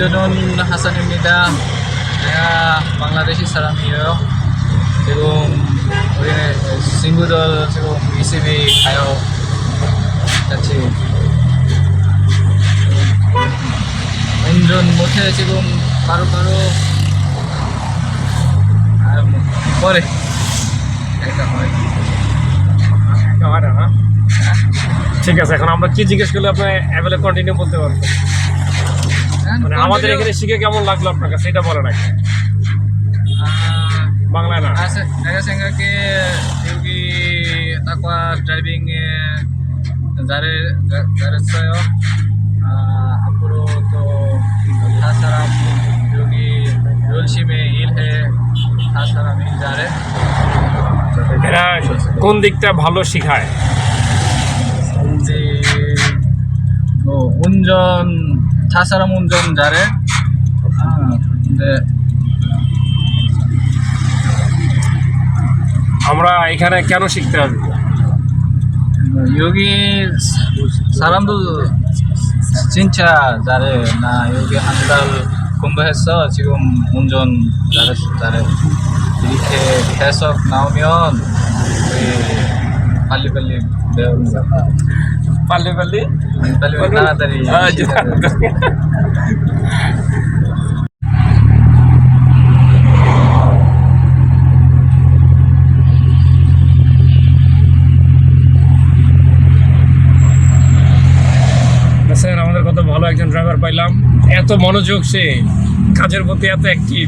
জনুন হাসানিমিদা বাংলাদেশি সারামিও এবং সিঙ্গু দল এবং বিসিবি আয়ো কাছে ইন্দ্রন মধ্যে এবং কারও কারও পরে ঠিক আছে, এখন আমরা কি জিজ্ঞেস করলে আপনি অ্যাভেলেবল কন্টিনিউ বলতে পারব মানে আমাদের এখানে শিখে কেমন লাগল আপনার কাছে সেটা বলেন আগে। বাংলায় না। আচ্ছা, ঢাকা সিংহাকে ইউকি তাকওয়া ড্রাইভিং যারে যারে ছয়। আপুরো তো তাছাড়া যোগী রোলসি মে হিল হে তাছাড়া মিল যারে। এরা কোন দিকটা ভালো শিখায়? যে ও উঞ্জন 다 사람 운전 잘해. 아, 근데 আমরা এখানে কেন শিখতে হবে 여기 사람도 진짜 잘해. 나 여기 한 달 공부했어. 지금 운전 잘했어, 잘해. 이렇게 계속 나오면 우리 빨리빨리 배우는 거. তাড়াতাড়ি আচ্ছা। আমাদের কত ভালো একজন ড্রাইভার পাইলাম। এত মনোযোগ সে কাজের প্রতি এত অ্যাক্টিভ